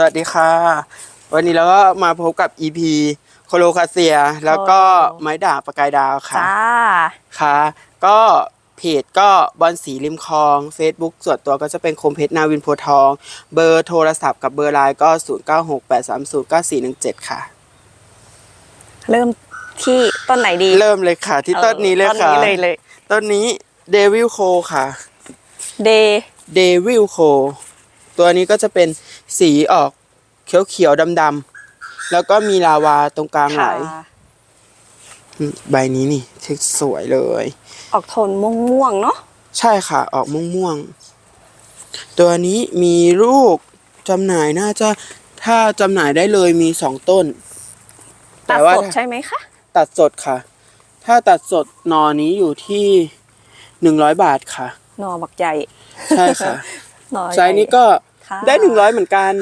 สวัสดีค่ะ วันนี้เราก็มาพบกับ EP โคโลคาเซีย แล้วก็ไม้ด่างประกายดาวค่ะจ้าค่ะ ก็เพจก็บอลสีริมคลอง Facebook ส่วนตัวก็จะเป็นคมเพชรนาวินโพธิ์ทอง เบอร์โทรศัพท์กับเบอร์ไลน์ก็ 0968309417 ค่ะ เริ่มที่ต้นไหนดี เริ่มเลยค่ะ ที่ต้นนี้เลยต้นค่ะนี้เลยเลยต้นนี้เดวิลโคค่ะเดเดวิลโค ตัวนี้ก็จะเป็นสีออกเขียวๆดำๆแล้วก็มีลาวาตรงกลางไหลค่ะอืมใบนี้นี่เช็คสวยเลย ออกโทนม่วงๆเนาะใช่ค่ะ ออกม่วงๆ ตัวนี้มีลูกจำหน่ายน่าจะถ้าจำหน่ายได้เลยมีสองต้น ตัดว่าสดใช่ไหมคะตัดสดค่ะ ถ้าตัดสดหนอนี้อยู่ที่หนึ่งร้อยบาทค่ะ หน่อบักใหญ่ใช่ค่ะ หน่อไซส์นี้ก็ ค่ะได้หนึ่งร้อยเหมือนกัน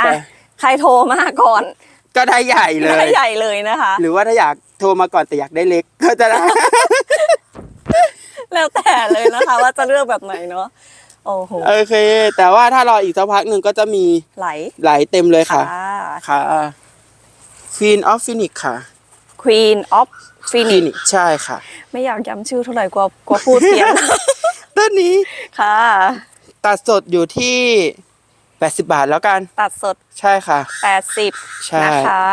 อะแต่ใครโทรมาก่อนก็ได้ใหญ่เลย ได้ใหญ่เลยนะคะ หรือว่าถ้าอยากโทรมาก่อนแต่อยากได้เล็กก็จะได้ แล้วแต่เลยนะคะ ว่าจะเลือกแบบไหนเนาะโอ้โหโอเค แต่ว่าถ้ารออีกสักพักหนึ่งก็จะมีไหลไหลเต็มเลยค่ะ ค่ะค่ะ Queen of Phoenix ค่ะ Queen of Phoenix Phoenix ใช่ค่ะ ไม่อยากย้ำชื่อเท่าไหร่กว่ากว่าพูดเสียงต้นนี้ค่ะ ตัดสดอยู่ที่ 80 บาทแล้วกัน ตัดสด ใช่ค่ะ80ใช่นะคะ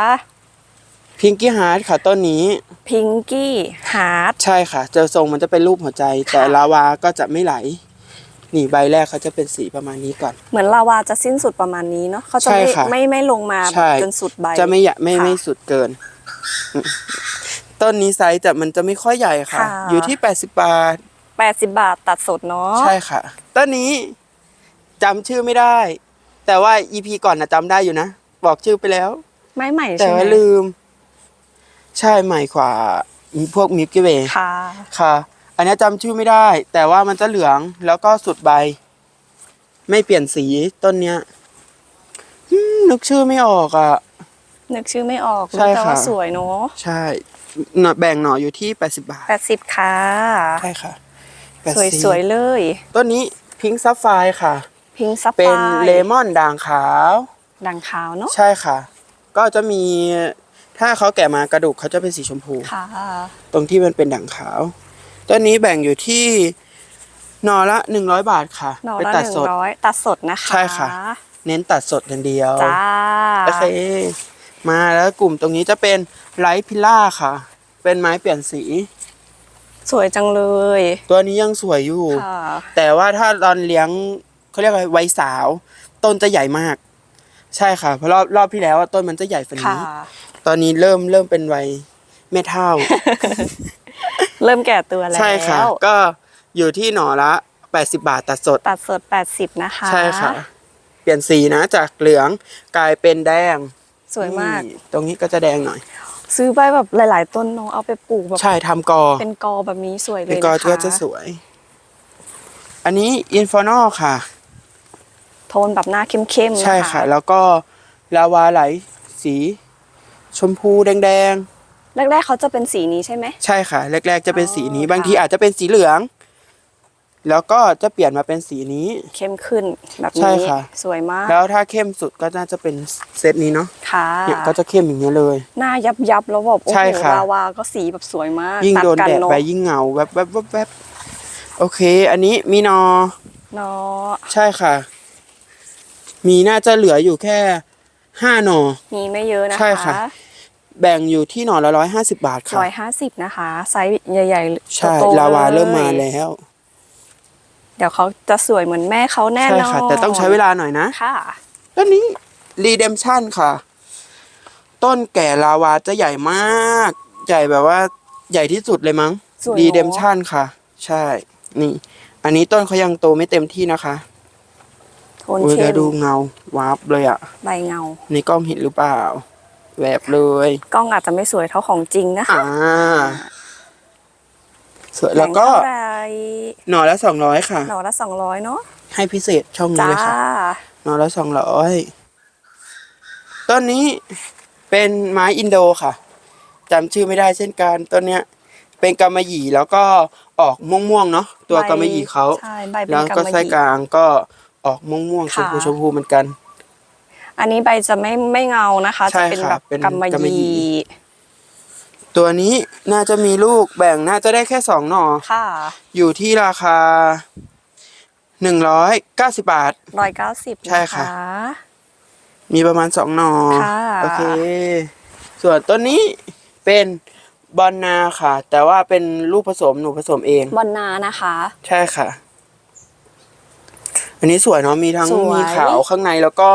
พิงกี้ฮาร์ดค่ะต้นนี้ พิงกี้ฮาร์ด ใช่ค่ะ เจอทรงมันจะเป็นรูปหัวใจ แต่ลาวาก็จะไม่ไหล นี่ใบแรกเขาจะเป็นสีประมาณนี้ก่อน เหมือนลาวาจะสิ้นสุดประมาณนี้เนาะเขาจะใช่ไม่ค่ะไม่ไม่ลงมาใช่ จนสุดใบ จะไม่อยะไม่ค่ะไม่สุดเกินอืมต้นนี้ไซส์แต่มันจะไม่ค่อยใหญ่ค่ะ ค่ะ อยู่ที่ 80 บาท 80 บาทตัดสดเนาะใช่ค่ะต้นนี้จำชื่อไม่ได้ แต่ว่า EP ก่อนนะจำได้อยู่นะ บอกชื่อไปแล้ว ไม้ใหม่แต่ใช่ไหมว่าลืม ใช่ใหม่กว่าพวกมิลกี้เวย์ค่ะ ค่ะ อันนี้จำชื่อไม่ได้ แต่ว่ามันจะเหลืองแล้วก็สุดใบ ไม่เปลี่ยนสีต้นเนี้ยอืมนึกชื่อไม่ออกอะ นึกชื่อไม่ออกใช่รู้แต่ว่าค่ะ สวยเนาะใช่หน่อแบ่งหน่ออยู่ที่80บาท 80 ค่ะ ใช่ค่ะ สวย80สวยเลย ต้นนี้พิงค์ซัฟไฟค่ะ พิงซับเป็นเลมอนด่างขาวดังขาวเนาะใช่ค่ะ ก็จะมีถ้าเขาแกะมากระดูกเขาจะเป็นสีชมพูค่ะ ตรงที่มันเป็นด่างขาวต้นนี้แบ่งอยู่ที่หน่อละหนึ่งร้อยบาทค่ะหน่อเป็นละตัดหนึ่สงดร้อยตัดสดนะคะ ใช่ค่ะ เน้นตัดสดอย่างเดียวจ้าโอเคมาแล้วกลุ่มตรงนี้จะเป็นไลท์พิล่าค่ะ เป็นไม้เปลี่ยนสี สวยจังเลย ตัวนี้ยังสวยอยู่ ค่ะ แต่ว่าถ้าตอนเลี้ยงเขาเรียกอะไรวัยสาว ต้นจะใหญ่มาก ใช่ค่ะเพราะรอบรอบที่แล้วอะต้นมันจะใหญ่ฝันค่ะ นี้ ตอนนี้เริ่มเริ่มเป็นวัยแม่เท่า เริ่มแก่ตัวแล้วใช่ค่ะ ก็อยู่ที่หน่อละ 80 บาทตัดสด ตัดสด 80 นะคะใช่ค่ะ เปลี่ยนสีนะจากเหลืองกลายเป็นแดงสวยมาก นี่ตรงนี้ก็จะแดงหน่อย ซื้อไปแบบหลาย ๆ ต้นเน้องเอาไปปลูกแบบใช่ทำกอ เป็นกอแบบนี้สวยเลเป็นยกอนะคะก็จะสวย อันนี้อินฟอนอค่ะ โทนแบบหน้าเข้มๆนใช่ค่ะ แล้วก็ลาวาไหลสี ชมพูแดงแรกๆเขาจะเป็นสีนี้ใช่ไหมๆใช่ค่ะ แรก ๆ จะเป็นสีนี้อ๋อค่ะบางทีอาจจะเป็นสีเหลือง แล้วก็จะเปลี่ยนมาเป็นสีนี้ เข้มขึ้นแบบใช่นี้ค่ะ สวยมากแล้วถ้าเข้มสุดก็น่าจะเป็นเซตนี้เนาะค่ะเนี่ยก็จะเข้มอย่างนี้ยเลย หน้ายับยับๆแล้วแบบโอ้ใช่โหค่ะลาวาก็สีแบบสวยมากยิ่งตัโดนกัแดดเอะไปยิ่งเงาแวบแวบแวบแวบโอเค อันนี้มีนอเนาะใช่ค่ะ มีน่าจะเหลืออยู่แค่ห้าหนอมีไม่เยอะนะคะใช่ค่ะ แบ่งอยู่ที่หน่อละร้อยห้าสิบาทค่ะร้อยห้าสิบนะคะ ไซส์ใหญ่ๆใช่โตๆลาวาเริ่มมาลยแล้ว เดี๋ยวเขาจะสวยเหมือนแม่เขาแน่ใช่นอนค่ะ แต่ต้องใช้เวลาหน่อยนะค่ะ ต้นนี้ Redemption ค่ะ ต้นแก่ลาวาจะใหญ่มาก ใหญ่แบบว่า ใหญ่ที่สุดเลยมั้งสวยเนอะ Redemption ค่ะ ใช่ นี่ อันนี้ต้นเขายังโตไม่เต็มที่นะคะโทนโอ้ยเข้แล้วมดูเงาวับเลยอะใบเงา ในกล้องเห็นหรือเปล่าแวบเลย กล้องอาจจะไม่สวยเท่าของจริงนะคะ อ่า สวยแล้วก็บ่งเท่าไหร่หน่อละสองร้อยค่ะ หน่อละสองร้อยเนาะให้พิเศษช่องนี้จ้าเลยค่ะ หน่อละสองร้อยต้นนี้เป็นไม้อินโดค่ะจำชื่อไม่ได้เช่นกันต้นเนี้ย เป็นกำมะหยี่แล้วก็ออกม่วงๆเนาะตัวใบกำมะหยี่เขา ใช่ใบเป็นแล้วกำก็มะหไส้ยี่ กลางก็ออกม่วงๆชมพูค่ะชมพูเหมือนกัน อันนี้ใบจะไม่ไม่เงานะคะ ใช่จะเป็นค่ะแบบเป็นกำมะกำมะหยี่หยี่ ตัวนี้น่าจะมีลูกแบ่งน่าจะได้แค่สองหน่อ ค่ะอยู่ที่ราคาหนึ่งร้อยเก้าสิบบาท ร้อยเก้าสิบใช่ค่ะ มีประมาณสองหน่อ ค่ะโอเค ส่วนต้นนี้เป็นบอนนาค่ะ แต่ว่าเป็นลูกผสมหนูผสมเอง บอนนานะคะ ใช่ค่ะ อันนี้สวยเนาะมีทั้งสวย มีขาวข้างในแล้วก็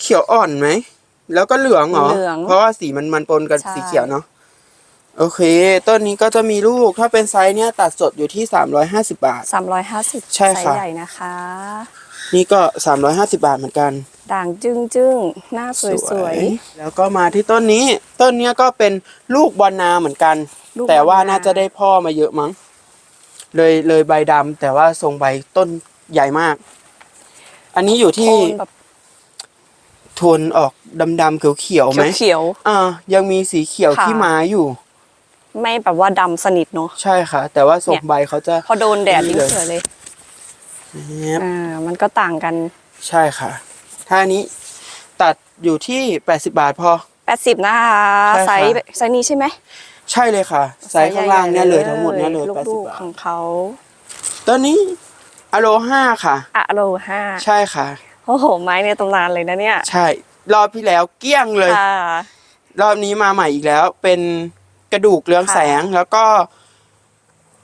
เขียวอ่อนไหม แล้วก็เหลืองเหรอเหลืองเพราะว่าสีมันมันปนกับใช่ สีเขียวเนาะโอเค ต้นนี้ก็จะมีลูกถ้าเป็นไซส์เนี้ยตัดสดอยู่ที่สามร้อยห้าสิบาทสามร้อยห้าสิบใช่ไซค่ะ ส์ใหญ่นะคะ นี่ก็สามร้อยห้าสิบาทเหมือนกันด่างจึ้งจึ้งๆหน้าสวยสวย แล้วก็มาที่ต้นนี้ ต้นเนี้ยก็เป็นลูกบอนนาเหมือนกัน ลูกแต่ว่าบอนนา น่าจะได้พ่อมาเยอะมั้ง เลยเลยใบดำแต่ว่าทรงใบต้นใหญ่มาก อันนี้อยู่โทที่ นแบบ โทนออกดำๆเขียวๆไหมเขียวอ่ายังมีสีเขียวค่ะที่ไม้อยู่ๆไม่แบบว่าดำสนิทเนาะใช่ค่ะ แต่ว่าทรเนี่งยใบเขาจะพอโดนแดดนี่ยิ่งเลยสวยเลยแนบอ่ามันก็ต่างกัน ใช่ค่ะ ถ้าอันนี้ตัดอยู่ที่แปดสิบาทพอ80นะคะใช่ไซค่ะส์ไซส์นี้ใช่ไหมใช่เลยค่ะไซส์ข้างล่างเนี่ยเลยทั้งหมดเนี่ยเลยลูแปดสิกบาๆทของเขาต้นนี้อโลห้าค่ะอะโลห้าใช่ค่ะ โอ้โห ไม้ในตำนานเลยนะเนี่ย ใช่ รอบที่แล้วเกลี้ยงเลย ค่ะ รอบนี้มาใหม่อีกแล้ว เป็นกระดูกเรืองค่ะแสงแล้วก็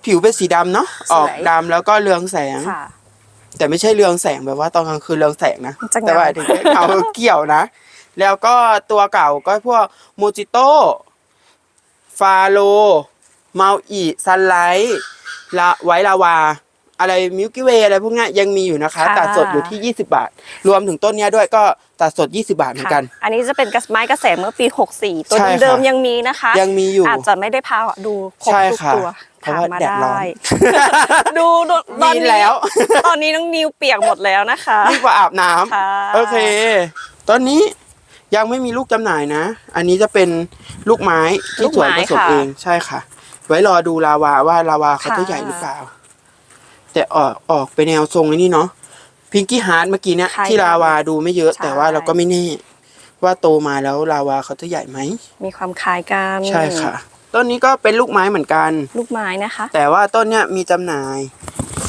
ผิวเป็นสีดำเนาะสวยออกดำแล้วก็เรืองแสง ค่ะ แต่ไม่ใช่เรืองแสงแบบว่าตอนกลางคืนเรืองแสงนะมันจะเงา แต่ว่าถึงเงาเกี่ยวนะ แล้วก็ตัวเก่าก็พวกมูจิโต้ฟาโลมาอีซันไลท์ละไวลาวา อะไรมิลกี้เวย์อะไรพวกเนี้ยยังมีอยู่นะคะ ค่ะ ตัดสดอยู่ที่ 20 บาท รวมถึงต้นเนี้ยด้วยก็ตัดสด 20 บาทเหมือนกัน ค่ะอันนี้จะเป็นกระไม้กระแสเมื่อปี 64 ตัวใช่ค่ะเดิมๆยังมีนะคะ ยังมีอยู่ อาจจะไม่ได้พาดูครบใช่ทุกค่ะตัวเพราะว่าถมมาแดดร้อน ดูดูตอนมีนี้แล้ว ตอนนี้น้องนิวเปียกหมดแล้วนะคะดีกว่าอาบน้ำ ค่ะโอเค ตอนนี้ยังไม่มีลูกจำหน่ายนะ อันนี้จะเป็นลูกไม้ที่สวนผสมเอง ใช่ค่ะ ไว้รอดูลาวาว่าลาวาเขาจะใหญ่หรือเปล่า แต่ออกออกไปแนวทรงไอ้นี่เนาะพิงกี้ฮาร์ดเมื่อกี้เนี่ยใช่ที่ลาวาดูไม่เยอะ ใช่ แต่ว่าเราก็ไม่แน่ว่าโตมาแล้วลาวาเขาจะใหญ่ไหมมีความคล้ายกันใช่ค่ะ ต้นนี้ก็เป็นลูกไม้เหมือนกัน ลูกไม้นะคะ แต่ว่าต้นเนี้ยมีจำหน่าย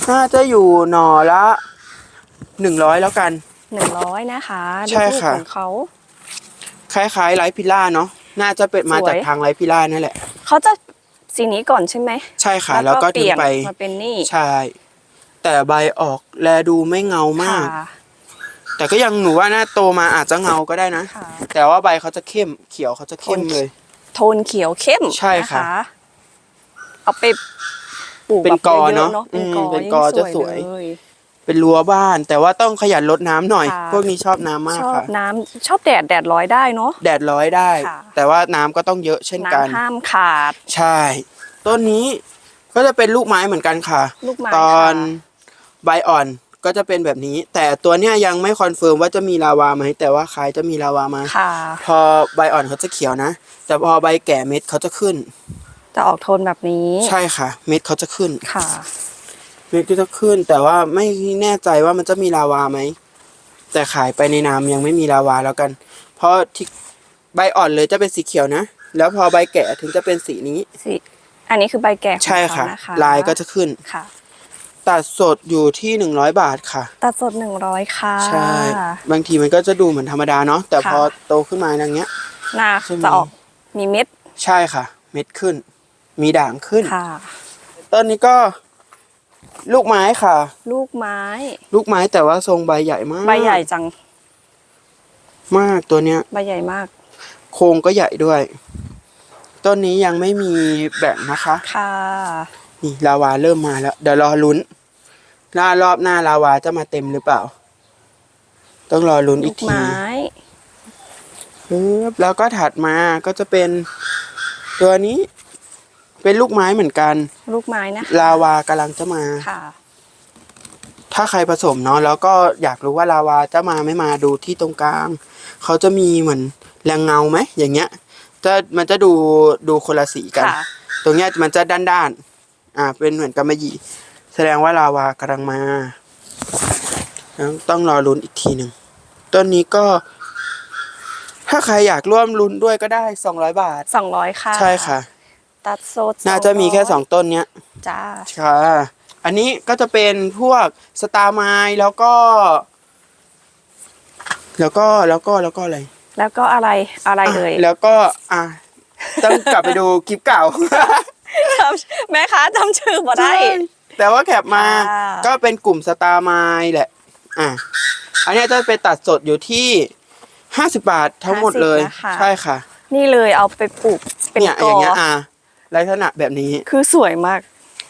น่าจะอยู่หน่อละหนึ่งร้อยแล้วกัน หนึ่งร้อยนะคะใช่ลูกค่ะของเขา คล้ายๆไลฟ์พิล่าเนาะน่าจะเป็นมาสวย จากทางไลฟ์พิล่านั่นแหละ เขาจะสีนี้ก่อนใช่ไหมใช่ค่ะ แล้วก็เปถึงลี่ยนไปมาเป็นนี่ ใช่ แต่ใบออกแลดูไม่เงามาก ค่ะแต่ก็ยังหนูว่าน่าโตมาอาจจะเงาก็ได้นะ ค่ะ แต่ว่าใบเขาจะเข้มเขียวเขาจะเข้มเลย โทนเขียวเข้มใช่ค่ะ นเอาไปปลูกเป็นแบบกอเยเนอะๆเป็นอืมกอเป็นยิ่งกอจะสวยเลยเป็นรั้วบ้าน แต่ว่าต้องขยันรดน้ำหน่อย ค่ะ พวกนี้ชอบน้ำมากชอบค่ะ น้ำชอบแดดแดดร้อยได้เนาะ แดดร้อยได้ ค่ะ แต่ว่าน้ำก็ต้องเยอะเช่นกัน น้ำห้ามขาด ใช่ ต้นนี้ก็จะเป็นลูกไม้เหมือนกันค่ะ ลูกไม้ตอนค่ะ ใบอ่อนก็จะเป็นแบบนี้ แต่ตัวเนี้ยยังไม่คอนเฟิร์มว่าจะมีลาวาไหมแต่ว่าคล้ายจะมีลาวามาค่ะ พอใบอ่อนเขาจะเขียวนะ แต่พอใบแก่เม็ดเขาจะขึ้น จะออกโทนแบบนี้ใช่ค่ะ เม็ดเขาจะขึ้น ค่ะ เม็ดก็จะขึ้น แต่ว่าไม่แน่ใจว่ามันจะมีลาวาไหมแต่ขายไปในน้ำยังไม่มีลาวาแล้วกัน เพราะที่ใบอ่อนเลยจะเป็นสีเขียวนะ แล้วพอใบแก่ถึงจะเป็นสีนี้ สิ อันนี้คือใบแก่ของใช่เขาค่ะ นะคะลายก็จะขึ้น ค่ะ ตัดสดอยู่ที่หนึ่งร้อยบาทค่ะ ตัดสดหนึ่งร้อยค่ะใช่ บางทีมันก็จะดูเหมือนธรรมดาเนาะแต่ค่ะพอโตขึ้นมาอย่างเงี้ยหน้าใช่ไหมจะออกมีเม็ด ใช่ค่ะ เม็ดขึ้น มีด่างขึ้นค่ะต้นนี้ก็ ลูกไม้ค่ะ ลูกไม้ ลูกไม้แต่ว่าทรงใบใหญ่มาก ใบใหญ่จัง มากตัวเนี้ย ใบใหญ่มาก โครงก็ใหญ่ด้วย ต้นนี้ยังไม่มีแบ่งนะคะ ค่ะนี่ลาวาเริ่มมาแล้ว เดี๋ยวรอลุ้น หน้ารอบหน้าลาวาจะมาเต็มหรือเปล่า ต้องรอลุ้นลูอีกกทีไม้ ปึ๊บแล้วก็ถัดมาก็จะเป็นตัวนี้ เป็นลูกไม้เหมือนกัน ลูกไม้นะคะลาวากำลังจะมา ค่ะ ถ้าใครผสมเนาะแล้วก็อยากรู้ว่าลาวาจะมาไม่มาดูที่ตรงกลาง เขาจะมีเหมือนแรงเงาไหมอย่างเงี้ย จะมันจะดูดูคนละสีกัน ค่ะ ตรงเนี้ยมันจะด้านด้านๆอ่า เป็นเหมือนกำมะหยี่ แสดงว่าลาวากำลังมาแล้วต้องรอลุ้นอีกทีหนึ่งต้นนี้ก็ ถ้าใครอยากร่วมลุ้นด้วยก็ได้สองร้อยบาท สองร้อยค่ะใช่ค่ะ ตัดโซดน่าจะมีแค่สองต้นเนี้ย จ้า ค่ะ อันนี้ก็จะเป็นพวกสตาร์ไมล์แล้วก็ แล้วก็แล้วก็แล้วก็อะไร แล้วก็อะไรอะไรเอ่ยอะแล้วก็ อะต้องกลับไปดูคลิปเก่า จำแม่ค้าจำชื่อบ่ได้ แต่ว่าแคปมาค่ะ ก็เป็นกลุ่มสตาร์ไมล์แหละ อะ อันเนี้ยจะไปตัดสดอยู่ที่ห้าสิบาททั้งหมดเลย 50นะคะ ใช่ค่ะ นี่เลยเอาไปปลูกเป็นเนี่ยกออย่างเงี้ยอะลักษณะแบบนี้คือสวยมาก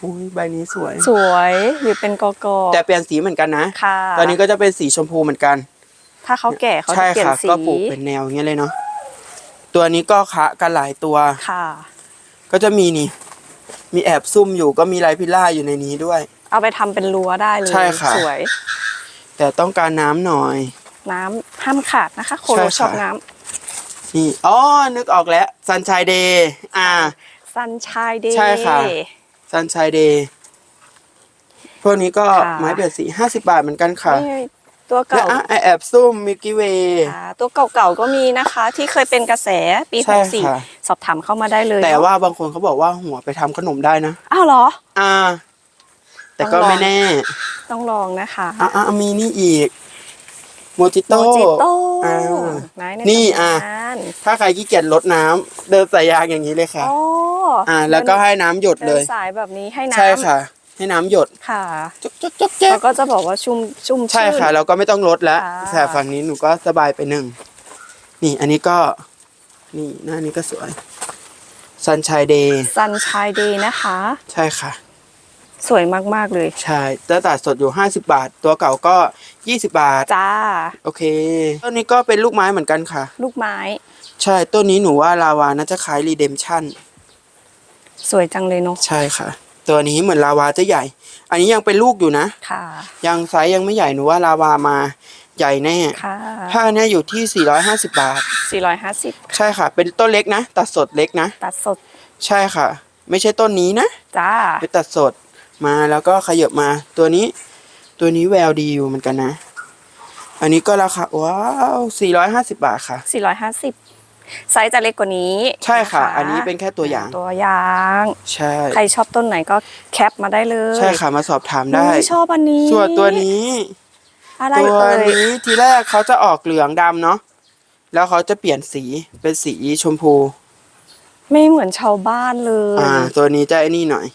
อุ้ยใบนี้สวย สวยอยู่เป็นกอกอแต่เปลี่ยนสีเหมือนกันนะ ค่ะตอนนี้ก็จะเป็นสีชมพูเหมือนกัน ถ้าเขาแก่เขาจะใช่เปลี่ยนค่ะ สีก็ปลูกเป็นแนวอย่างเงี้ยเลยเนาะ ตัวนี้ก็คะกันหลายตัว ค่ะ ก็จะมีนี่ มีแอบซุ่มอยู่ก็มีลายพิล่าอยู่ในนี้ด้วย เอาไปทำเป็นรั้วได้เลยใช่ค่ะ สวย แต่ต้องการน้ำหน่อย น้ำห้ามขาดนะคะ โคโรใช่ค่ะ ชอบน้นี่อ๋อนึกออกแล้วซันช y ยเดย์อ่าำซันชายเดย์ ใช่ค่ะ ซันช y ยเดย์พวกนี้ก็ค่ะ ไม้เบียดสีห้าสิบาทเหมือนกันค่ะนี่ตัวและเก่าอะไอแอบซุ่มมิกกี้เวย์ อ่าตัวเก่าๆก็มีนะคะ ที่เคยเป็นกระแสปีใช่64ค่ะ สอบถามเข้ามาได้เลยแต่ว่าบางคนเขาบอกว่าหัวไปทำขนมได้นะอ้าวเหรอ อ่า แต่ก็ต้องลองไม่แน่ ต้องลองนะคะอะอะมีนี่อีกโมจิโมโต้จิโต้อ่าไหนในนี่ตำาอะนถ้าใครขี้เกียจลดน้ำเดินสายยางอย่างนี้เลยค่ะอ๋ออ่า แล้วก็ให้น้ำหยดเดิเลนยสายแบบนี้ให้น้ำใช่ค่ะ ให้น้ำหยดค่ะจุ๊บจุ๊บจุ๊บแจ๊แล้วก็จะบอกว่าชุ่มชุ่มใช่ชื่นค่ะ เราก็ไม่ต้องลดแล้วค่ะแต่ฝั่งนี้หนูก็สบายไปหนึ่งนี่ อันนี้ก็ นี่หน้านี้ก็สวยซันช y ยเดย์ซันชายเดย์นะคะ ใช่ค่ะ สวยมากๆเลย ใช่จะตัดสดอยู่ 50 บาท ตัวเก่าก็ 20 บาท จ้า โอเค ต้นนี้ก็เป็นลูกไม้เหมือนกันค่ะ ลูกไม้ ใช่ ต้นนี้หนูว่าลาวาน่าจะคล้ายรีเดมชั่นสวยจังเลยเนาะใช่ค่ะ ตัวนี้เหมือนลาวาจะใหญ่ อันนี้ยังเป็นลูกอยู่นะ ค่ะ ยังไซส์ยังไม่ใหญ่หนูว่าลาวามา ใหญ่แน่ ค่ะผ้าเนี้ยอยู่ที่ 450 บาท450ใช่ค่ะ เป็นต้นเล็กนะ ตัดสดเล็กนะ ตัดสดใช่ค่ะ ไม่ใช่ต้นนี้นะ จ้า ไปตัดสดมาแล้วก็ขยับมาตัวนี้ ตัวนี้แววดีอยู่เหมือนกันนะ อันนี้ก็ราคาว้าว450 บาทค่ะ450ไซส์จะเล็กกว่านี้ใช่ค่ะ นอันนี้เป็นแค่ตัวอย่าง ตัวอย่าง ใช่ ใครชอบต้นไหนก็แคปมาได้เลยใช่ค่ะมาสอบถามได้ อุ๊ยชอบอันนี้ส่วนตัวนี้ อะไรตัวเอ่ยนี้ทีแรกเขาจะออกเหลืองดำเนาะแล้วเขาจะเปลี่ยนสีเป็นสีชมพู ไม่เหมือนชาวบ้านเลย อ่า ตัวนี้จะไอ้นี่หน่อย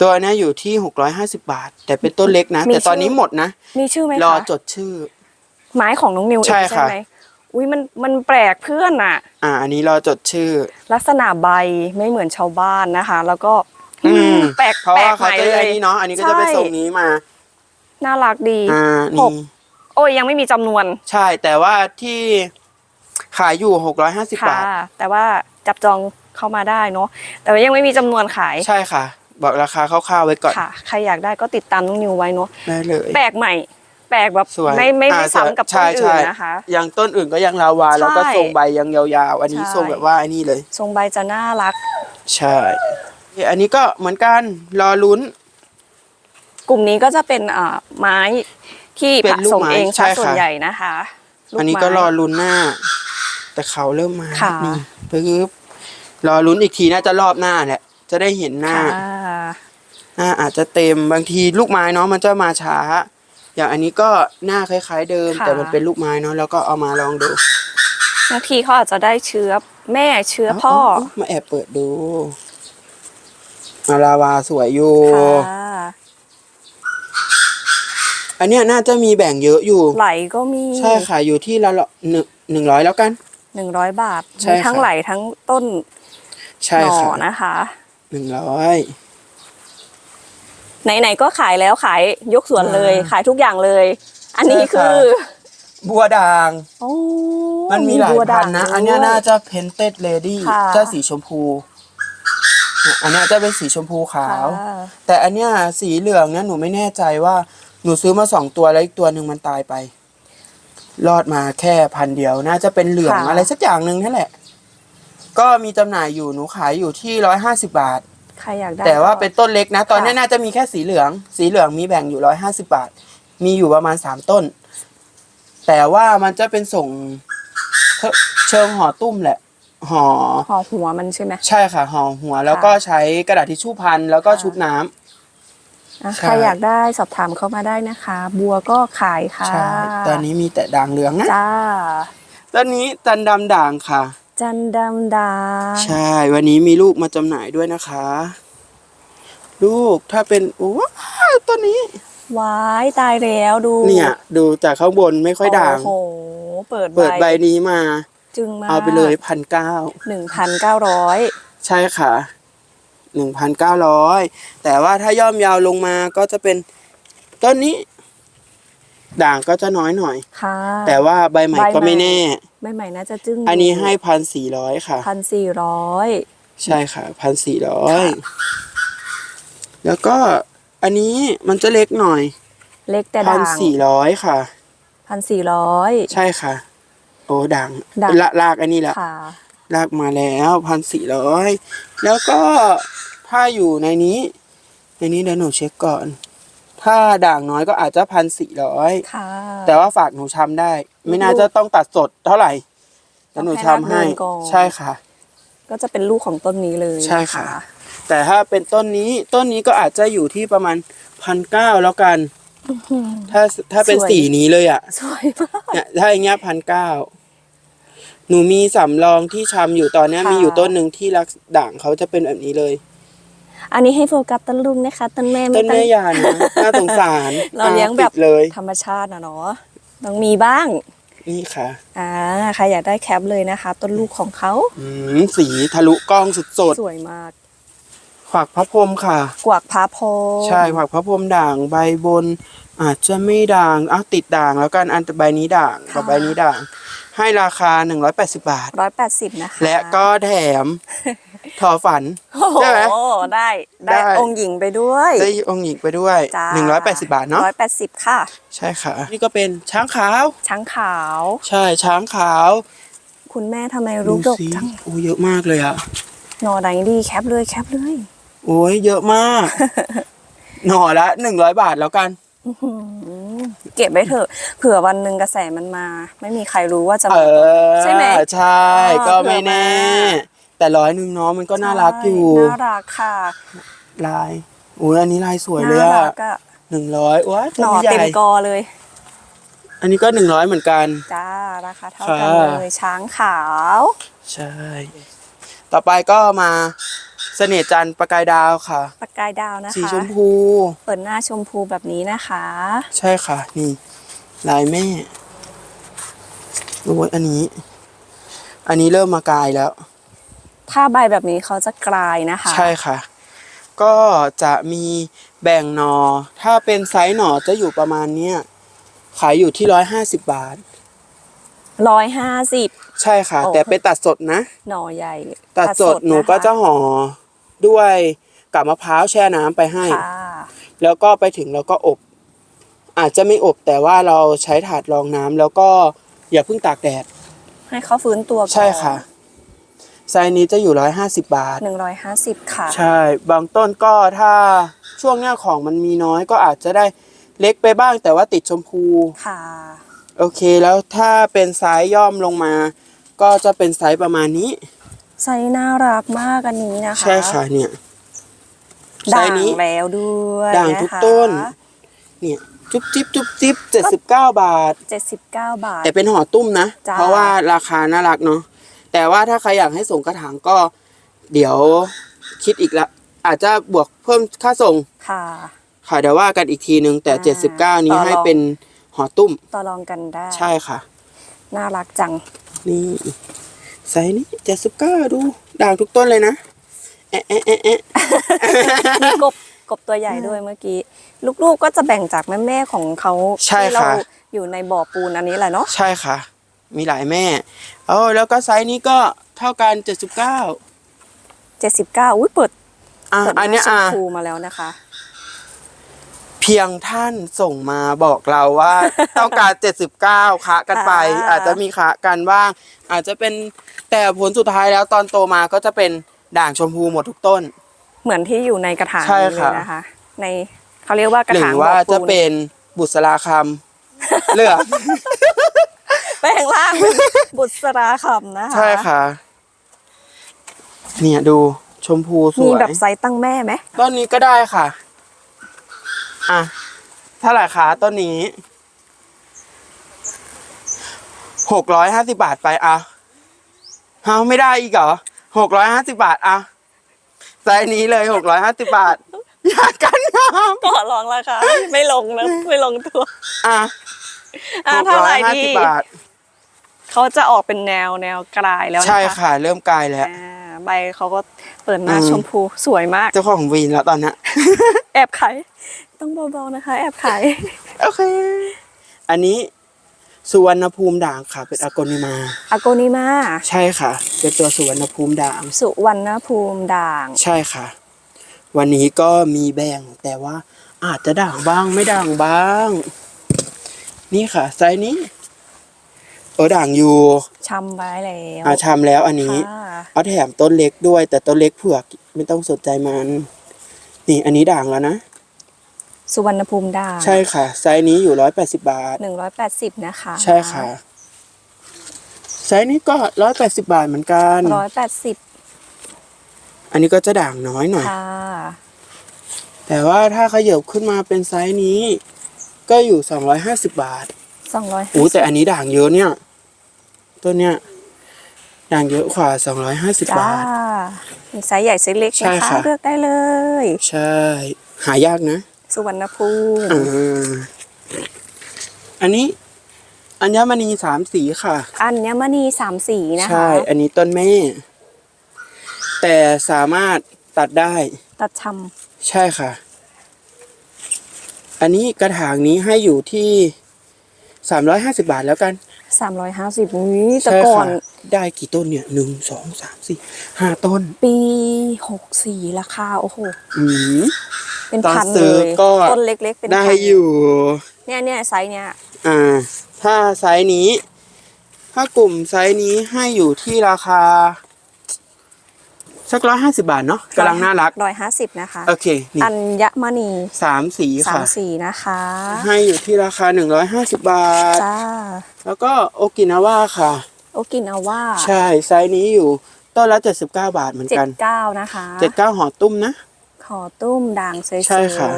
ตัวเนี้ยอยู่ที่หกร้อยห้าสิบาท แต่เป็นต้นเล็กนะแต่ตอนนี้หมดนะ มีชื่อไหมคะรอจดชื่อ ไม้ของน้องนิวใช่เองค่ะไหมอุ้ยมันมันแปลกเพื่อนอะอ่า อันนี้รอจดชื่อ ลักษณะใบไม่เหมือนชาวบ้านนะคะ แล้วก็อืม แปลกเพราะแปลว่ากใหเขาม่จะเลไอ้ย นี่เนาะอันนี้ก็จะเป็นใช่ ทรงนี้มา น่ารักดีอ่าหนี่กโอ้ยยังไม่มีจำนวนใช่แต่ว่าที่ขายอยู่หกร้อยห้าสิบค่ะ บาท แต่ว่าจับจองเข้ามาได้เนาะแต่ว่ายังไม่มีจำนวนขายใช่ค่ะ บอกราคาคร่าวๆไว้ก่อนค่ะ ใครอยากได้ก็ติดตามน้องนิวไว้เนาะได้เลย แปลกใหม่ แปลกแบบสวยไม่ไม่ไม่อ่าซ้ำกับต้ใช่นอื่ใช่นนะคะ อย่างต้นอื่นก็ยังลาวา แล้วก็ใช่ทรงใบยังยาวๆ อันนี้ใช่ ทรงแบบว่าไอ้นี่เลย ทรงใบจะน่ารัก ใช่ อันนี้ก็เหมือนกันรอลุ้น กลุ่มนี้ก็จะเป็นอ่าไม้ที่เป็ผนลูกสมไม้เองใช่ซะค่ะส่วนใหญ่นะคะลูอันนี้ก็ไม้รอลุ้นหน้า แต่เขาเริ่มมาค่ะ นี่ปึ๊บรอลุ้นอีกทีน่าจะรอบหน้าแหละ จะได้เห็นหน้า ค่ะหน้าอาจจะเต็มบางทีลูกไม้เนาะมันจะมาช้า อย่างอันนี้ก็หน้าคล้าย ๆ เดิมค่ะแต่มันเป็นลูกไม้เนาะแล้วก็เอามาลองดูบางทีเขาอาจจะได้เชื้อแม่เชื้อพ่อเมาแอบเปิดดูอาลาวาสวยอยู่ ค่ะ อันเนี้ยน่าจะมีแบ่งเยอะอยู่ ไหลก็มีใช่ค่ะอยู่ที่ละละหนึ่งหนึ่งร้อยแล้วกัน หนึ่งร้อยบาทใช่มีทั้งค่ะ ไหลทั้งต้นใช่หน่อค่ะนะคะ หนึ่งร้อย ไหนๆก็ขายแล้วขายยกสวนเลย อ่าขายทุกอย่างเลย อันนี้ใช่ค่ะคือบัวด่าง โอ้มันมีหลายบัวพัด่นงนะด้วยอันเนี้ยน่าจะเพนเต็ดเลดี้ค่ะ จะสีชมพูเนี่ยอันเนี้ยจะเป็นสีชมพูขาว ค่ะแต่อันเนี้ยสีเหลืองเนี่ยหนูไม่แน่ใจว่า หนูซื้อมาสองตัวแล้วอีกตัวหนึ่งมันตายไป รอดมาแค่พันเดียวน่าจะเป็นเหลืองค่ะ อะไรสักอย่างหนึ่งนั่นแหละ ก็มีจำหน่ายอยู่หนูขายอยู่ที่ร้อยห้าสิบาท ใครอยากได้แต่ว่าเป็นต้นเล็กนะ ตอนนี้ค่ะ น่าจะมีแค่สีเหลือง สีเหลืองมีแบ่งอยู่ร้อยห้าสิบาท มีอยู่ประมาณสามต้น แต่ว่ามันจะเป็นส่งเชิงห่อตุ้มแหละห่อ ห่อหัวมันใช่ไหม ใช่ค่ะห่อหัวแล้วก็ใช้กระดาษทิชชู่พันแล้วก็ชุบน้ำอะ ใช่ใครอยากได้สอบถามเข้ามาได้นะคะ บัวก็ขายค่ะใช่ตอนนี้มีแต่ด่างเหลืองนะจ้าตอนนี้จันดำด่างค่ะ จันดำดาใช่ วันนี้มีลูกมาจำหน่ายด้วยนะคะ ลูกถ้าเป็นโอ้ว้าวตัวนี้ว้ายตายแล้วดู เนี่ย ดูจากข้างบนไม่ค่อยด่างโอ้โหเปิดเปิดใบนี้มา จึงมากเอาไปเลยพันเก้าหนึ่งพันเก้าร้อยใช่ค่ะ หนึ่งพันเก้าร้อยแต่ว่าถ้าย่อมยาวลงมาก็จะเป็นต้นนี้ ด่างก็จะน้อยหน่อย ค่ะ แต่ว่าใบใหม่ใบใหม่ก็ไม่แน่ ใบใหม่น่าจะจึ้งอันนี้ให้พันสี่ร้อยค่ะ พันสี่ร้อยใช่ค่ะพันสี่ร้อยแล้วก็อันนี้มันจะเล็กหน่อย เล็กแต่พัด่านงสี่ร้อยค่ะพันสี่ร้อยใช่ค่ะ โอ้ด่างด่างละลากอันนี้แหละค่ะ ลากมาแล้วพันสี่ร้อยแล้วก็ถ้าอยู่ในนี้ในนี้เดี๋ยวหนูเช็คก่อน ถ้าด่างน้อยก็อาจจะพันสี่ร้อยค่ะแต่ว่าฝากหนูชำได้ ไม่น่าจะต้องตัดสดเท่าไหร่แล้วหนูชำให้ต้องให้รากเดินก่อนใช่ค่ะ ก็จะเป็นลูกของต้นนี้เลยใช่ค่ะ แต่ถ้าเป็นต้นนี้ต้นนี้ก็อาจจะอยู่ที่ประมาณพันเก้าแล้วกันอืมถ้าถ้าเป็นสวยสีนี้เลยอะสวยมากเนี่ยถ้าอย่างเงี้ยพันเก้า หนูมีสำรองที่ชำอยู่ตอนเนี้ยค่ะ มีอยู่ต้นหนึ่งที่รักด่างเขาจะเป็นแบบนี้เลยอันนี้ให้โฟกัสต้นลุงนะคะต้นแม่ต้ไม่นต้อแม่งยานะน่าสงสารเราเลี้ยงแบบติดเลย ธรรมชาตินะเนาะต้องมีบ้างนี่ค่ะอ่าใครอยากได้แคปเลยนะคะ ต้นลูกของเขาอืมสีทะลุกล้องสุดสวยมากๆขวักพระพรหมค่ะ กวักพาโพใช่ขวักพระพรหมด่างใบบน อาจจะไม่ด่างอะติดด่างแล้วกันอันใบนี้ด่างกับใบนี้ด่าง ให้ราคา 180 บาท ร้อยแปดสิบนะคะและก็แถมทอฝัน โอ้โหใช่ไหมได้ได้ ได้ องค์หญิงไปด้วย ได้องค์หญิงไปด้วย จ้า180 บาทเนาะร้อยแปดสิบค่ะ ใช่ค่ะ นี่ก็เป็นช้างขาว ช้างขาว ใช่ช้างขาวคุณแม่ทำไมรู้ดกสิจังโอ้เยอะมากเลยอะหน่อไหนดีแคปเลยแคปเลยโอ้ยเยอะมาก หน่อละหนึ่งร้อยบาทแล้วกัน อืม เก็บไว้เถอะเผื่อวันหนึ่งกระแสมันมา ไม่มีใครรู้ว่าจะเอมาอใช่ไหมใช่อ๋อก็ไม่แน่เผื่อมาแต่ร้อยหนึ่งเนาะมันก็น่ารักอยู่ใช่น่ารักค่ะลายโอ้ยอันนี้ลายสวยเลยน่าอะรักอะหนึ่งร้อยว้าหน่อตัวใหเต็ญ่มกอเลย อันนี้ก็หนึ่งร้อยเหมือนกัน จ้า ราคาเท่าค่ะกันเลยช้างขาว ใช่ ต่อไปก็มา เสน่ห์จันทร์ประกายดาวค่ะปากกายดาวนะคะสีชมพู เปิดหน้าชมพูแบบนี้นะคะ ใช่ค่ะ นี่ ลายแม่โอ้ยอันนี้ อันนี้เริ่มมากลายแล้ว ถ้าใบแบบนี้เขาจะกลายนะคะ ใช่ค่ะ ก็จะมีแบ่งหนอ ถ้าเป็นไซส์หนอจะอยู่ประมาณเนี้ยขายอยู่ที่ร้อยห้าสิบบาทร้อยห้าสิบใช่ค่ะโอ้แต่เป็นตัดสดนะ หน่อใหญ่ ตัดสดหนูก็จะห่อ ด้วยกับมะพร้าวแช่น้ำไปให้ค่ะแล้วก็ไปถึงแล้วก็อบ อาจจะไม่อบแต่ว่าเราใช้ถาดรองน้ำแล้วก็อย่าเพิ่งตากแดด ให้เขาฟื้นตัวก่อนใช่ค่ะไซส์นี้จะอยู่ร้อยห้าสิบบาทหนึ่งร้อยห้าสิบค่ะ ใช่ บางต้นก็ถ้าช่วงเนี้ยของมันมีน้อยก็อาจจะได้เล็กไปบ้างแต่ว่าติดชมพูค่ะ โอเคแล้วถ้าเป็นไซส์ย่อมลงมา ก็จะเป็นไซส์ประมาณนี้ ไซส์น่ารักมากอันนี้นะคะใช่ค่ะเนี่ยไซด่างส์นี้ แล้วด้วยด่างทุกต้น เนี่ยจุ๊บจิ๊บจุ๊บจิ๊บเจ็ดสิบเก้าบาท เจ็ดสิบเก้าบาท แต่เป็นห่อตุ้มนะ จ้า เพราะว่าราคาน่ารักเนาะแต่ว่าถ้าใครอยากให้ส่งกระถางก็ เดี๋ยวคิดอีกละ อาจจะบวกเพิ่มค่าส่งค่ะ ค่ะเดี๋ยวว่ากันอีกทีนึง แต่ อ่า79 นี้ต่อรอง ให้เป็นห่อตุ้ม ต่อรองกันได้ ใช่ค่ะ น่ารักจัง นี่ ไซส์นี้79ดูด่างทุกต้นเลยนะแอะแอะแอะแอะมีกบกบตัวใหญ่ด้วยเมื่อกี้ ลูกๆก็จะแบ่งจากแม่ๆของเขาใช่ที่เราค่ะ อยู่ในบ่อปูนอันนี้แหละเนาะใช่ค่ะ มีหลายแม่เออแล้วก็ไซส์นี้ก็เท่ากัน79เจ็ดสิบเก้าอุ้ยเปิดอะเปิดหอันเนี้ยชมอะพูมาแล้วนะคะเพียงท่านส่งมาบอกเราว่า ต้องการ 79คะกันไปอ่าอาจจะมีคะกันบ้าง อาจจะเป็นแต่ผลสุดท้ายแล้วตอนโตมาก็จะเป็นด่างชมพูหมดทุกต้น เหมือนที่อยู่ในกระถางใช่นี้เลค่ะยนะคะ ในเขาเรียกว่ากระหรืถางอว่าบ่อปูนจะเป็นบุษราคำเลือกางเป็นบุษราคำนะคะใช่ค่ะ เนี่ยดูชมพูสมีวยแบบไซส์ตั้งแม่ไหมต้นนี้ก็ได้ค่ะ อะเท่าไหร่คะต้นนี้หกร้อยห้าสิบาทไปอะเฮาไม่ได้อีกเหรอหกร้อยห้าสิบาทอะไซส์นี้เลยหกร้อยห้าสิบาท อยากกันงามก็ลองราคาไม่ลงนะไม่ลงตัว อะอะหกเท่าร้ไหอร่ยห้าดีสิบบาท เขาจะออกเป็นแนวแนวกลายแล้วนะคะใช่ค่ะ เริ่มกลายแล้ว อ่าใบเขาก็เปิดมาอืม ชมพูสวยมาก เจ้าของวีนแล้วตอนเนี้ยแอบขาย ต้องเบาๆนะคะ แอบขาย โอเค อันนี้สุวรรณภูมิด่างค่ะ เป็นอากนิมาอโกนิมา ใช่ค่ะ เป็นตัวสุวรรณภูมิด่าง สุวรรณภูมิด่าง ใช่ค่ะ วันนี้ก็มีแบ่งแต่ว่าอาจจะด่างบ้างไม่ด่างบ้าง นี่ค่ะไซส์นี้เออด่างอยู่ชำไว้แล้วอาชามแล้วอันนี้ ค่ะเอาแถมต้นเล็กด้วย แต่ต้นเล็กเผือกไม่ต้องสนใจมัน นี่อันนี้ด่างแล้วนะ สุวรรณภูมิด่างใช่ค่ะ ไซส์นี้อยู่ร้อยแปดสิบาท หนึ่งร้อยแปดสิบนะคะใช่ค่ะ ไซส์นี้ก็ร้อยแปดสิบาทเหมือนกัน ร้อยแปดสิบอันนี้ก็จะด่างน้อยหน่อย ค่ะ แต่ว่าถ้าขยับขึ้นมาเป็นไซส์นี้ ก็อยู่สองร้อยห้าสิบาทสองร้อยโอ้แต่อันนี้ด่างเยอะเนี่ย ต้นเนี้ยด่างเยอะกว่าสองร้อยห้าสิบจ้าบาท มีไซส์ใหญ่ไซส์เล็กใช่นะคะค่ะ เลือกได้เลย ใช่ หายากนะ สุวรรณภูมิอ่าอันนี้อัญมณีสามสีค่ะอัญมณีสามสีนะคะใช่ อันนี้ต้นแม่ แต่สามารถตัดได้ ตัดชใช่ค่ะ อันนี้กระถางนี้ให้อยู่ที่สามร้อยห้าสิบาทแล้วกันำสามร้อยห้าสิบนี้แต่ใช่ก่อค่ะนได้กี่ต้นเนี่ยหนึ่งสองสามสี่ห้าต้น ปีหกสี่ราคา โอ้โหอืม เป็นตอนพันซื้เลอยก็ต้นเล็ก ๆ เป็นได้พันอยู่ เนี่ยเนี่ยไซส์เนี่ยอ่า ถ้าไซส์นี้ ถ้ากลุ่มไซส์นี้ให้อยู่ที่ราคา สักร้อยห้าสิบาทเนาะกำลังน่ารัก ร้อยห้าสิบนะคะ โอเคนี่อัญมณีสามสีสามค่ะ สีนะคะให้อยู่ที่ราคาหนึ่งร้อยห้าสิบบาท จ้าแล้วก็โอกินาว่าค่ะ โอกินาว่าใช่ไซส์นี้อยู่ต้นละเจ็ดสิบเก้าบาทเหมือนเจ็กัดนเก้านะคะเจ็ดเก้าห่อตุ้มนะ ขอตุ้มด่างสวยใช่ค่ะ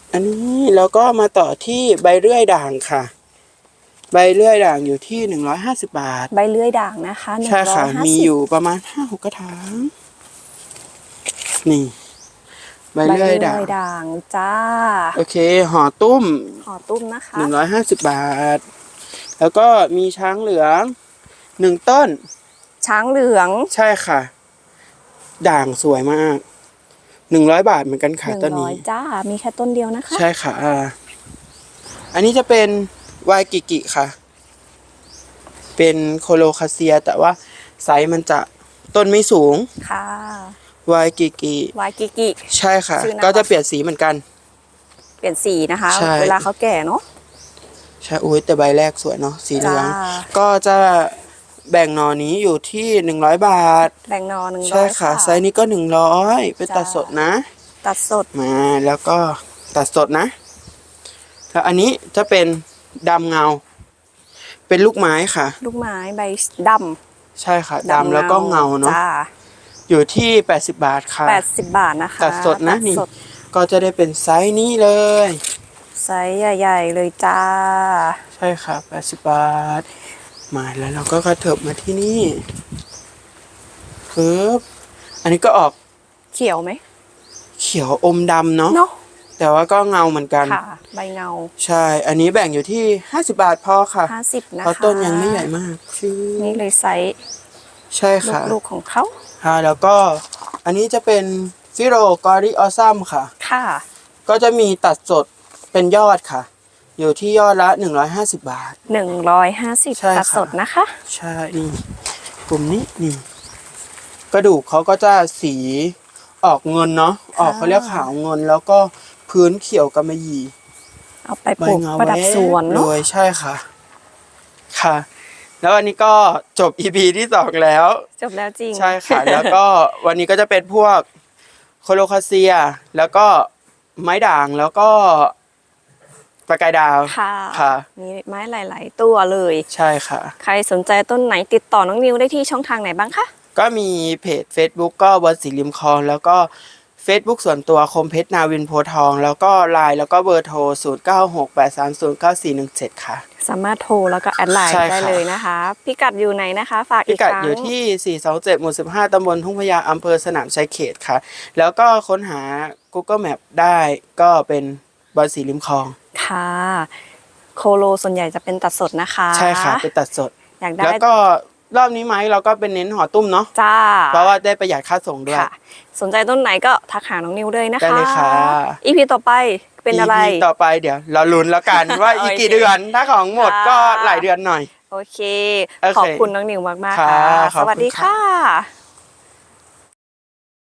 ๆอันนี้แล้วก็มาต่อที่ใบเลื่อยด่างค่ะ ใบเลื่อยด่างอยู่ที่หนึ่งร้อยห้าสิบาท ใบเลื่อยด่างนะคะหนึ่งใช่ร้อค่ะ ยห้ามีสิบอยู่ประมาณห้าหกกระถางนี่ ใบใบเลื่เลื่ออยยด่างด่างจ้า โอเคห่อตุ้มขอตุ้มนะคะหนึ่งร้อยห้าสิบบาท แล้วก็มีช้างเหลืองหนึ่งต้น ช้างเหลืองใช่ค่ะ ด่างสวยมากหนึ่งร้อยบาทเหมือนกันหค่ะนึ่งต้นร้อนี้ยจ้า มีแค่ต้นเดียวนะคะ ใช่ค่ะอ่าอันนี้จะเป็นวายกิกิค่ะ เป็นโคโลคาเซีย แต่ว่าไซส์มันจะต้นไม่สูง ค่ะวายกิกิวายกิกิใช่ค่ะชื่อน่าก็รัจะกเปลี่ยนสีเหมือนกัน เปลี่ยนสีนะคะใช่เวลาเขาแก่เนาะใช่อุ้ยแต่ใบแรกสวยเนาะสีเหลืองจ้าก็จะ แบ่งหนอนี้อยู่ที่หนึ่งร้อยบาท แบ่งนอหนึ่งร้ใช่อยค่ะ ไซส์นี้ก็หนึ่งร้อยเป็นจ้าตัดสดนะ ตัดสดมาแล้วก็ตัดสดนะแล้วอันนี้จะเป็นดำเงา เป็นลูกไม้ค่ะ ลูกไม้ใบดใช่ค่ะำดำแล้วก็เงาเนาะจ้าอยู่ที่80บาทค่ะแปดสิบบาทนะคะตัดสดนะตันี่สดก็จะได้เป็นไซส์นี้เลยไซส์ใหญ่ ๆ เลยจ้า ใช่ค่ะ80บาท มาแล้วเราก็กระเถิบมาที่นี่ปึ๊บอันนี้ก็ออกเขียวไหมเขียวอมดำเนาะเนาะแต่ว่าก็เงาเหมือนกัน ค่ะ ใบเงาใช่ อันนี้แบ่งอยู่ที่ 50 บาทพอค่ะห้าสิบนะคะเพราะต้นยังไม่ใหญ่มากชื่อนี่เลยไซส์ใช่ค่ะลูกๆของเขาค่ะ แล้วก็อันนี้จะเป็นฟิโรกอริออซัมค่ะ ค่ะ ก็จะมีตัดสดเป็นยอดค่ะ อยู่ที่ยอดละ 150 บาทหนึ่งร้อยห้าสิบใช่ค่ะตัดสดนะคะ ใช่นี่กลุ่มนี้นี่ กระดูกเขาก็จะสีออกเงินเนาะออกเขาเรียกขาวเงิน แล้วก็พื้นเขียวกำมะหยี่ เอาไปปลูกประดับสวนโดเนาะ ยใช่ค่ะ ค่ะ แล้ววันนี้ก็จบ EP ที่สองแล้ว จบแล้วจริง ใช่ค่ะ แล้วก็วันนี้ก็จะเป็นพวกโคโลคาเซีย แล้วก็ไม้ด่างแล้วก็ ประกายดาวค่ะค่ะ มีไม้หลาย ๆ ตัวเลย ใช่ค่ะ ใครสนใจต้นไหนติดต่อน้องนิวได้ที่ช่องทางไหนบ้างคะก็มีเพจ Facebook ก็บนสีริมคลองแล้วก็ Facebook ส่วนตัวคมเพชรนาวินโพธิ์ทอง แล้วก็ไลน์แล้วก็เบอร์โทร 0968309417 ค่ะ สามารถโทรแล้วก็แอดไลน์ใช่ค่ะ ได้เลยนะคะ พิกัดอยู่ไหนนะคะ ฝากพิอีกกัดครั้งอยู่ที่ 427 หมู่ 15 ตำบลทุ่งพญาอำเภอสนามชัยเขตค่ะ แล้วก็ค้นหา Google Map ได้ก็เป็นบอนสีริมคลอง ค่ะ โคโลส่วนใหญ่จะเป็นตัดสดนะคะใช่ค่ะเป็นตัดสด อยากได้แล้วก็รอบนี้ไหมเราก็เป็นเน้นห่อตุ้มเนาะจ้าเพราะว่าได้ประหยัดค่าส่งด้วยค่ะสนใจต้นไหนก็ทักหาน้องนิวเลยนะคะได้เลยค่ะอีพีต่อไปเป็นอะไร EP ต่อไปเดี๋ยว เราลุ้นแล้วกันว่าอีกกี่โอเคเดือนถ้าของหมดค่ะก็หลายเดือนหน่อยโอเคโอเค ขอบคุณน้องนิวมากๆค่ะค่ะขอบคุณสวัสดีค่ะค่ะ